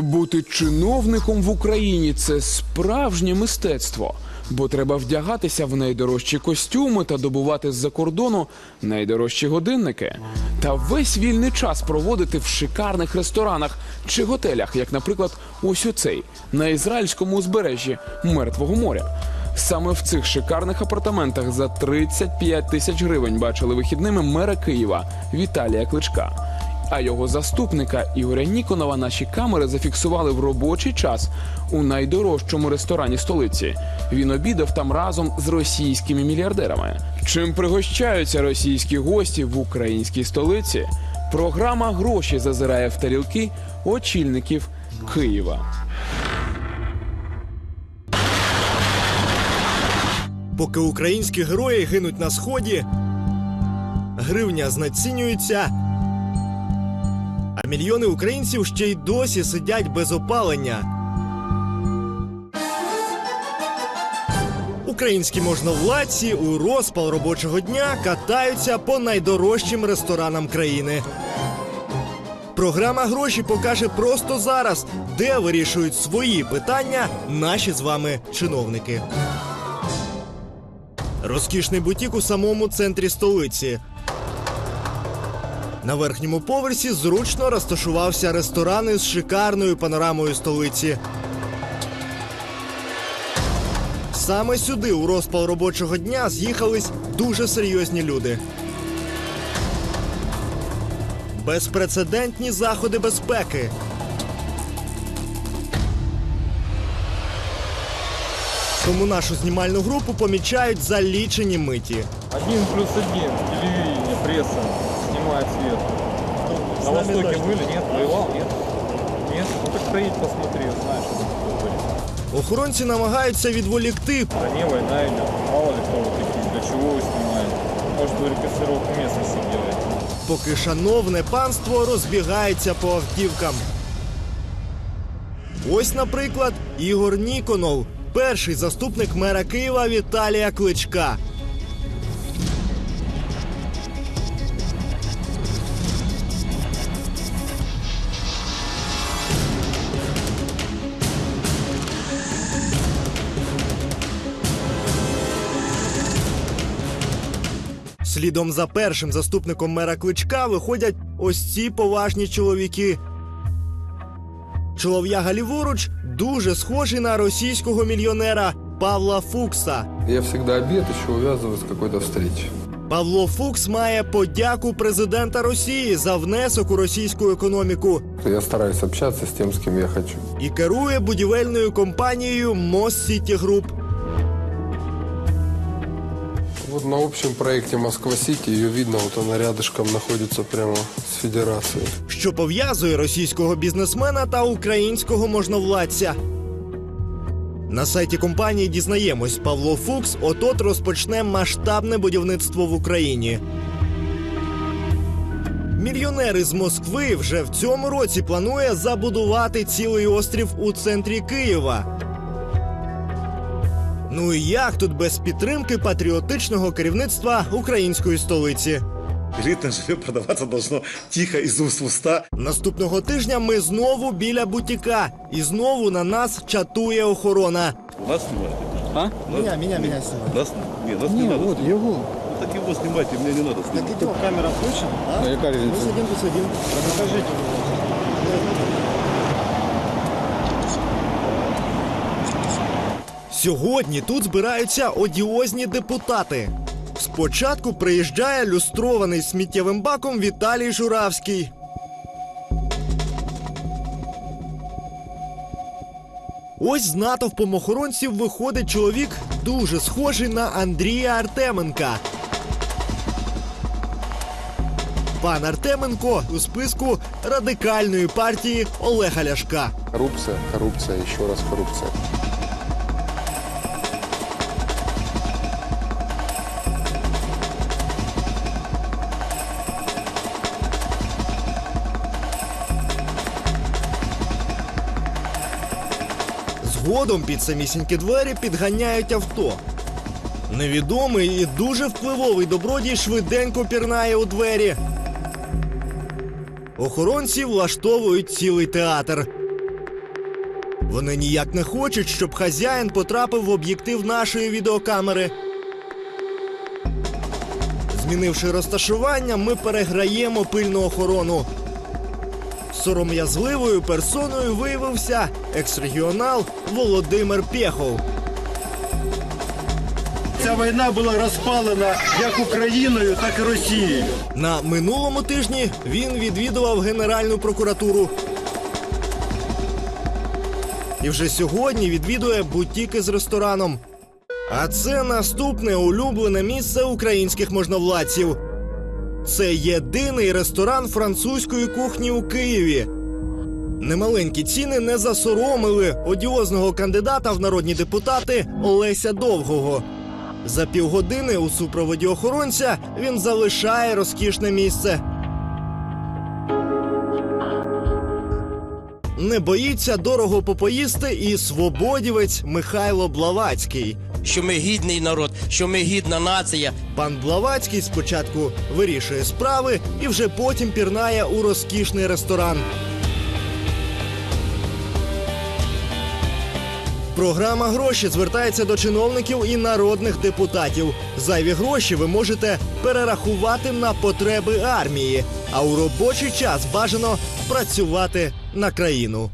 Бути чиновником в Україні це справжнє мистецтво, бо треба вдягатися в найдорожчі костюми та добувати з-за кордону найдорожчі годинники. Та весь вільний час проводити в шикарних ресторанах чи готелях, як, наприклад, ось оцей на ізраїльському узбережжі Мертвого моря. Саме в цих шикарних апартаментах за 35 тисяч гривень бачили вихідними мера Києва Віталія Кличка. А його заступника Ігоря Ніконова наші камери зафіксували в робочий час у найдорожчому ресторані столиці. Він обідав там разом з російськими мільярдерами. Чим пригощаються російські гості в українській столиці? Програма гроші зазирає в тарілки очільників Києва. Поки українські герої гинуть на сході, гривня знецінюється, мільйони українців ще й досі сидять без опалення. Українські можновладці у розпал робочого дня катаються по найдорожчим ресторанам країни. Програма гроші покаже просто зараз, де вирішують свої питання наші з вами чиновники. Розкішний бутік у самому центрі столиці. На верхньому поверсі зручно розташувався ресторан із шикарною панорамою столиці. Саме сюди у розпал робочого дня з'їхались дуже серйозні люди. Безпрецедентні заходи безпеки. Тому нашу знімальну групу помічають за лічені миті. Один плюс один, телевидение, пресса снимает сверху. На нами Востоке точно. были? Нет? Воевал? Нет? Нет? Ну так проедь посмотри, знаешь, что тут будет. Охоронці намагаються відволікти В стране война идет. Мало ли кто вы такие, для чего вы снимаете. Может вы рекогносцировку местности делаете. поки шановне панство розбігається по автівкам. Ось, наприклад, Ігор Ніконов, перший заступник мера Києва Віталія Кличка. Слідом за першим заступником мера Кличка виходять ось ці поважні чоловіки. Чолов'яга ліворуч дуже схожий на російського мільйонера Павла Фукса. Я всегда обед еще увязываю с какой-то встречи. Павло Фукс має подяку президента Росії за внесок у російську економіку Я стараюсь общаться с тем, с кем я хочу. і керує будівельною компанією Мост Сіті Груп. Вот на общем проекте Москва-Сити ее видно, вот она рядышком находится прямо с Федерацией. що пов'язує російського бізнесмена та українського можновладця. На сайті компанії дізнаємось, Павло Фукс отот розпочне масштабне будівництво в Україні. Мільйонер із Москви вже в цьому році планує забудувати цілий острів у центрі Києва. Ну і як тут без підтримки патріотичного керівництва української столиці? Элитное жилье продаваться должно тихо из уст в уста. Наступного тижня ми знову біля бутіка, і знову на нас чатує охорона. Нас снимают. А? Меня, меня, меня снимают. Нас, не, нас не, надо. снимать. его. Ну, так его снимайте, мне не надо снимать. камера включена? Ну, яка Мы різниця? сидим, тут сидим. Покажите. Сьогодні тут збираються одіозні депутати. Спочатку приїжджає люстрований сміттєвим баком Віталій Журавський. Ось з натовпом охоронців виходить чоловік, дуже схожий на Андрія Артеменка. Пан Артеменко у списку радикальної партії Олега Ляшка. Коррупция, коррупция, еще раз коррупция. Згодом під самісінькі двері підганяють авто. Невідомий і дуже впливовий добродій швиденько пірнає у двері. Охоронці влаштовують цілий театр. Вони ніяк не хочуть, щоб хазяїн потрапив в об'єктив нашої відеокамери. Змінивши розташування, ми переграємо пильну охорону. Сором'язливою персоною виявився екс-регіонал Володимир Пєхов. Ця війна була розпалена як Україною, так і Росією. На минулому тижні він відвідував Генеральну прокуратуру. І вже сьогодні відвідує бутіки з рестораном. А це наступне улюблене місце українських можновладців. Це єдиний ресторан французької кухні у Києві. Немаленькі ціни не засоромили одіозного кандидата в народні депутати Олеся Довгого. За півгодини у супроводі охоронця він залишає розкішне місце. Не боїться дорого попоїсти і свободівець Михайло Блавацький. Що ми гідний народ, що ми гідна нація. Пан Блавацький спочатку вирішує справи і вже потім пірнає у розкішний ресторан. Програма гроші звертається до чиновників і народних депутатів. Зайві гроші ви можете перерахувати на потреби армії, а у робочий час бажано працювати на країну.